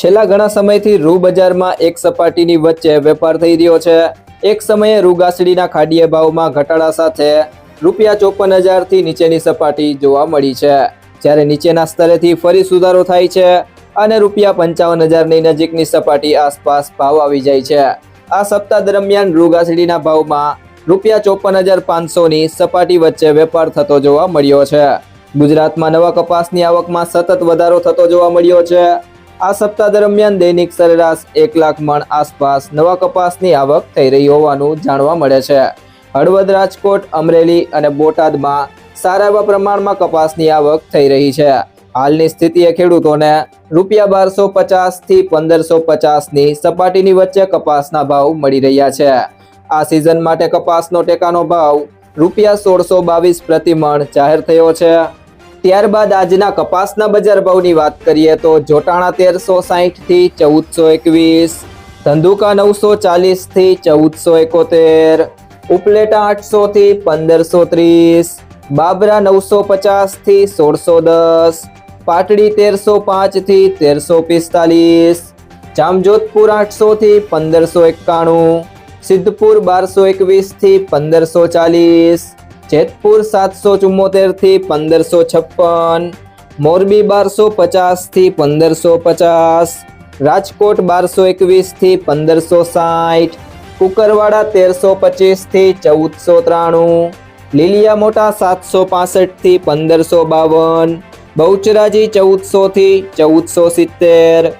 છેલ્લા ઘણા સમયથી રૂ બજારમાં એક સપાટીની વચ્ચે વેપાર થઈ રહ્યો છે. એક સમયે રૂ ગાસડીના ખાડીય ભાવમાં ઘટાડા સાથે રૂપિયા ચોપન હજારથી નીચેની સપાટી જોવા મળી છે. જ્યારે નીચેના સ્તરેથી ફરી સુધારો થાય છે અને રૂપિયા પંચાવન હજારની નજીકની સપાટી આસપાસ ભાવ આવી જાય છે. આ સપ્તાહ દરમિયાન રૂ ભાવમાં રૂપિયા ચોપન હજાર પાંચસોની સપાટી વચ્ચે વેપાર થતો જોવા મળ્યો છે. ગુજરાતમાં નવા કપાસની આવકમાં સતત વધારો થતો જોવા મળ્યો છે. આ સપ્તાહ દરમિયાન દૈનિક સરેરાશ એક લાખ મણ આસપાસ નવા કપાસની આવક થઈ રહી હોવાનું જાણવા મળે છે. હળવદ રાજકોટ, અમરેલી અને બોટાદમાં સારા એવા પ્રમાણમાં કપાસની આવક થઈ રહી છે. હાલની સ્થિતિએ ખેડૂતોને રૂપિયા બારસો પચાસથી પંદરસો પચાસની સપાટીની વચ્ચે કપાસના ભાવ મળી રહ્યા છે. આ સિઝન માટે કપાસનો ટેકાનો ભાવ રૂપિયા સોળસો બાવીસ પ્રતિ મણ જાહેર થયો છે. ત્યારબાદ આજના કપાસના બજાર ભાવની વાત કરીએ તો જોટાણા તેરસો સાહીઠથી ચૌદસો એકવીસ, ધંધુકા નવસો ચાલીસથી ચૌદસો એકોતેર, ઉપલેટા આઠસોથી પંદરસો ત્રીસ, બાબરા નવસો પચાસથી સોળસો દસ, પાટડી તેરસો પાંચથી તેરસો પિસ્તાલીસ, જામજોધપુર આઠસોથી પંદરસો એકાણું, સિદ્ધપુર બારસો એકવીસથી પંદરસો ચાલીસ જેતપુર સાતસો ચુમ્મોતેરથી પંદરસો છપ્પન, મોરબી બારસો પચાસથી પંદરસો પચાસ, રાજકોટ બારસો એકવીસથી પંદરસો સાઠ, કુકરવાડા તેરસો પચીસથી ચૌદસો ત્રાણું, લીલિયા મોટા સાતસો પાસઠથી પંદરસો બાવન, બહુચરાજી ચૌદસો થી ચૌદસો સિત્તેર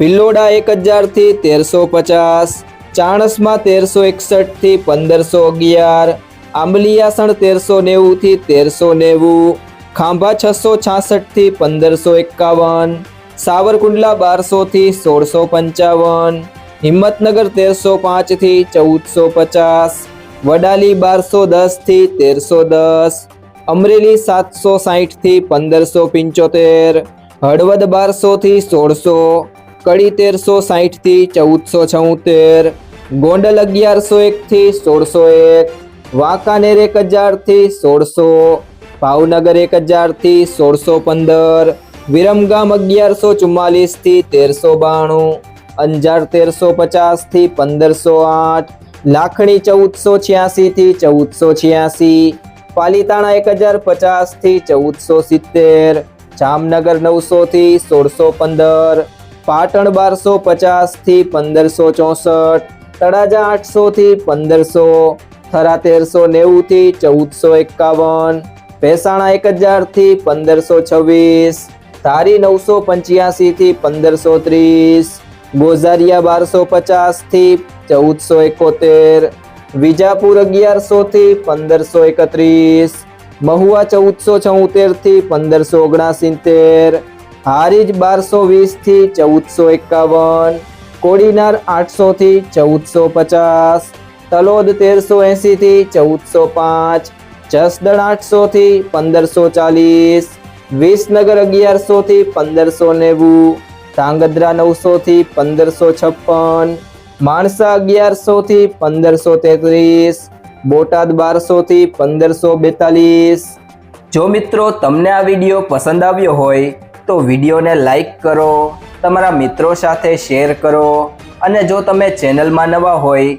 ભિલોડા એક હજારથી તેરસો પચાસ, ચાણસમાં તેરસો એકસઠથી પંદરસો અગિયાર આંબલિયાસણ તેરસો નેવું થી તેરસો નેવું, ખાંભા છસો છાસઠથી પંદરસો એકાવન, સાવરકુંડલા બારસો થી સોળસો પંચાવન, હિંમતનગર તેરસો પાંચથી ચૌદસો પચાસ, વડાલી બારસો દસથી તેરસો દસ, અમરેલી સાતસો સાઠથી પંદરસો પંચોતેર, હળવદ બારસો થી સોળસો, કડી તેરસો સાઠથી ચૌદસો છોતેર, ગોંડલ અગિયારસો એક થી સોળસો એક વાંકાનેર એક હજારથી સોળસો, ભાવનગર એક હજારથી સોળસો પંદર, વિરમગામ અગિયારસો ચુમ્માલીસથી તેરસો બાણું, અંજાર તેરસો પચાસથી પંદરસો આઠ, લાખણી ચૌદસો છ્યાસીથી ચૌદસો છ્યાસી, પાલીતાણા એક હજાર પચાસથી ચૌદસો સિત્તેર, જામનગર નવસોથી સોળસો પંદર, પાટણ બારસો પચાસથી પંદરસો ચોસઠ, તળાજા આઠસોથી પંદરસો થરા તેરસો નેવુંથી ચૌદસો એકાવન, ભેસાણા એક હજારથી પંદરસો છવ્વીસ, ધારી નવસો પંચ્યાસીથી પંદરસો ત્રીસ, ગોઝારિયા બારસો પચાસથી ચૌદસો એકોતેર, વિજાપુર અગિયારસોથી પંદરસો એકત્રીસ, મહુવા ચૌદસો છોતેરથી પંદરસો ઓગણસિત્તેર, હારીજ બારસો વીસથી ચૌદસો એકાવન, કોડીનાર આઠસોથી ચૌદસો પચાસ તલોદ તેરસો એંસીથી ચૌદસો પાંચ, જસદણ આઠસોથી પંદરસો ચાલીસ, વિસનગર અગિયારસોથી પંદરસો નેવું, ધાંગધ્રા નવસોથી પંદરસો છપ્પન, માણસા અગિયારસોથી પંદરસો તેત્રીસ, બોટાદ બારસોથી પંદરસો બેતાલીસ. જો મિત્રો તમને આ વીડિયો પસંદ આવ્યો હોય, તો વિડીયોને લાઈક કરો, તમારા મિત્રો સાથે શેર કરો, અને જો તમે ચેનલમાં નવા હોય